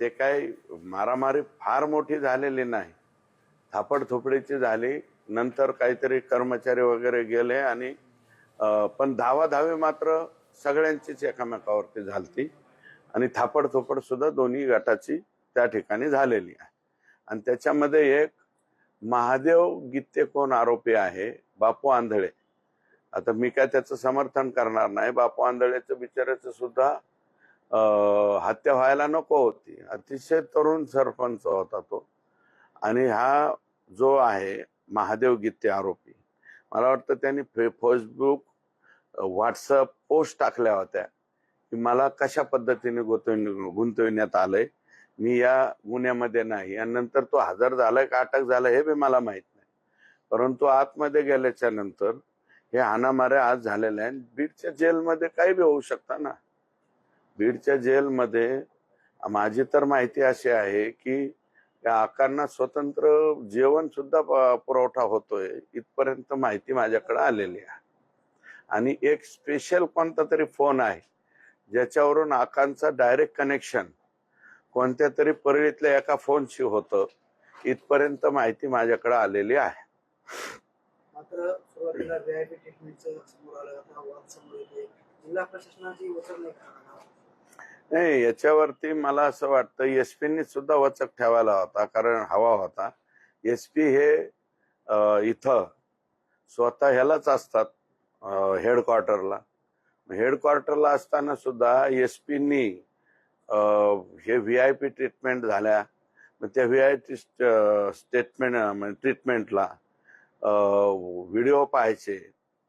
ते काय मारामारी फार मोठी झालेली नाही. थापडथोपडीची झाली. नंतर काहीतरी कर्मचारी वगैरे गेले आणि पण धावाधावी मात्र सगळ्यांचीच एकामेकावरती झालती. आणि थापडथोपड सुद्धा दोन्ही गटाची त्या ठिकाणी झालेली आहे. आणि त्याच्यामध्ये एक महादेव गीते कोण आरोपी आहे? बापू आंधळे. आता मी काय त्याचं समर्थन करणार नाही. बापू आंधळेचं बिचाराचं सुद्धा हत्या व्हायला नको होती. अतिशय तरुण सरपंच होता तो. आणि हा जो आहे महादेव गीते आरोपी मला वाटतं त्यांनी फे फेसबुक व्हॉट्सअप पोस्ट टाकल्या होत्या की मला कशा पद्धतीने गुंतवून गुंतविण्यात आलंय? मी या गुन्ह्यामध्ये नाही. आणि नंतर तो हजर झालाय का अटक झालाय हे बी मला माहीत नाही. परंतु आतमध्ये गेल्याच्यानंतर हे हाणामाऱ्या आज झालेल्या आहे बीडच्या जेलमध्ये काही बी होऊ शकता ना? बीडच्या जेलमध्ये माझी तर माहिती अशी आहे की या आकांना स्वतंत्र जेवण सुद्धा प- पुरवठा होतोय इथपर्यंत माहिती माझ्याकडे आलेली आहे. आणि एक स्पेशल कोणता तरी फोन आहे ज्याच्यावरून आकांचा डायरेक्ट कनेक्शन कोणत्या तरी परळीतल्या एका फोनशी होतं इथपर्यंत माहिती माझ्याकडे आलेली आहे. मात्र सुरुवातीला व्हीआयपी ट्रीटमेंटचं समोर आलं जिल्हा प्रशासनाची वचन नाही नाही याच्यावरती मला असं वाटतं एस पीनी सुद्धा वचक ठेवायला होता कारण हवा होता. एस पी हे इथं स्वतः ह्यालाच असतात हेडक्वार्टरला. हेडक्वार्टरला असताना सुद्धा एस पीनी हे व्ही आय पी ट्रीटमेंट झाल्या. मग त्या व्ही आय पी स्टेटमेंट म्हणजे ट्रीटमेंटला व्हिडिओ पाहायचे.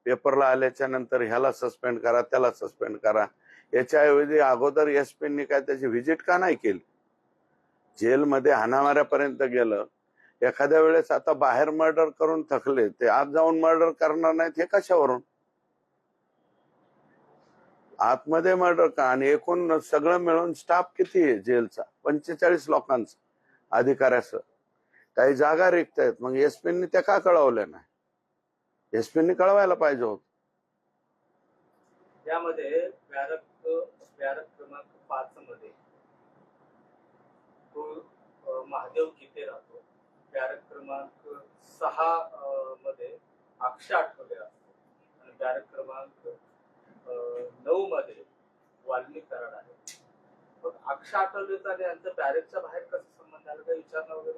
पेपरला आल्याच्यानंतर ह्याला सस्पेंड करा त्याला सस्पेंड करा. याच्याऐवजी अगोदर एस पीनी काय त्याची व्हिजिट का नाही केली? जेलमध्ये हाणामाऱ्यापर्यंत गेलं. एखाद्या वेळेस आता बाहेर मर्डर करून थकले ते आत जाऊन मर्डर करणार नाहीत हे कशावरून? आतमध्ये मर्डर का? आणि एकूण सगळं मिळून स्टाफ किती आहे जेलचा? पंचेचाळीस लोकांचा अधिकाऱ्याचं काही जागा रिक्त आहेत. मग एस पीनी त्या का कळवल्या नाही? एस पीनी कळवायला पाहिजे होत. त्यामध्ये बॅरक बॅरक क्रमांक पाच मध्ये तो महादेव गीते राहतो. बॅरक क्रमांक सहा मध्ये अक्षय आठवले असतो. आणि बॅरक क्रमांक नऊ मध्ये वाल्मिक कराड आहे. मग अक्षय आठवलेचा आणि यांचा बॅरेकच्या बाहेर कसं संबंध आला? काही विचारणा वगैरे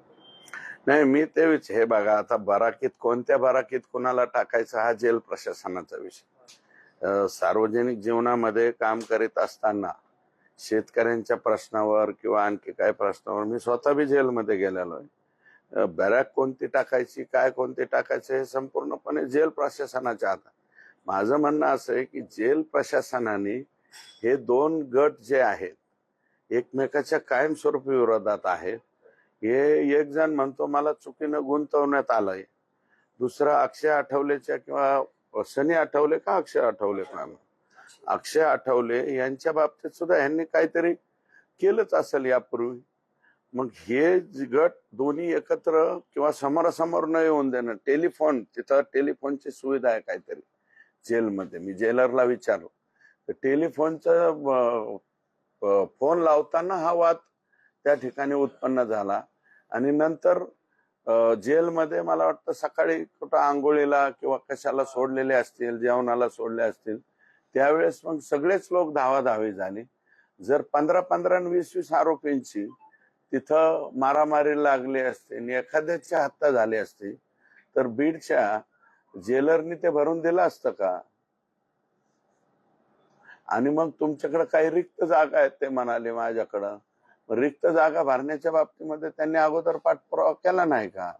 नाही मी ते विच हे बघा आता बराकीत कोणत्या बराकीत कुणाला टाकायचा हा जेल प्रशासनाचा विषय. सार्वजनिक जीवनामध्ये काम करीत असताना शेतकऱ्यांच्या प्रश्नावर किंवा आणखी काय प्रश्नावर मी स्वतः बी जेलमध्ये गेलेलो आहे. बॅरॅक कोणती टाकायची काय कोणती टाकायचं हे संपूर्णपणे जेल प्रशासनाच्या हातात. माझं म्हणणं असं आहे की जेल प्रशासनाने हे दोन गट जे आहेत एकमेकाच्या कायमस्वरूपी विरोधात आहेत. हे एक जण म्हणतो मला चुकीनं गुंतवण्यात आलंय. दुसरा अक्षय आठवलेच्या किंवा सनी आठवले का अक्षय आठवले का अक्षय आठवले यांच्या बाबतीत सुद्धा यांनी काहीतरी केलंच असेल यापूर्वी. मग हे गट दोन्ही एकत्र किंवा समोरासमोर न येऊन देणं टेलिफोन तिथं टेलिफोनची सुविधा आहे काहीतरी जेलमध्ये. मी जेलरला विचारलो. तर टेलिफोनचं फोन लावताना हा वाद त्या ठिकाणी उत्पन्न झाला. आणि नंतर जेलमध्ये मला वाटतं सकाळी कुठं आंघोळीला किंवा कशाला सोडलेले असतील जेवणाला सोडले असतील त्यावेळेस मग सगळेच लोक धावाधावी झाली. जर पंधरा पंधरा आणि वीस वीस आरोपींची तिथं मारामारी लागली असते आणि एखाद्याची हत्या झाली असते तर बीडच्या जेलरनी ते भरून दिलं असतं का? आणि मग तुमच्याकडे काही रिक्त जागा आहेत ते म्हणाले माझ्याकडं. रिक्त जागा भरण्याच्या बाबतीमध्ये त्यांनी अगोदर पाठपुरावा केला नाही का?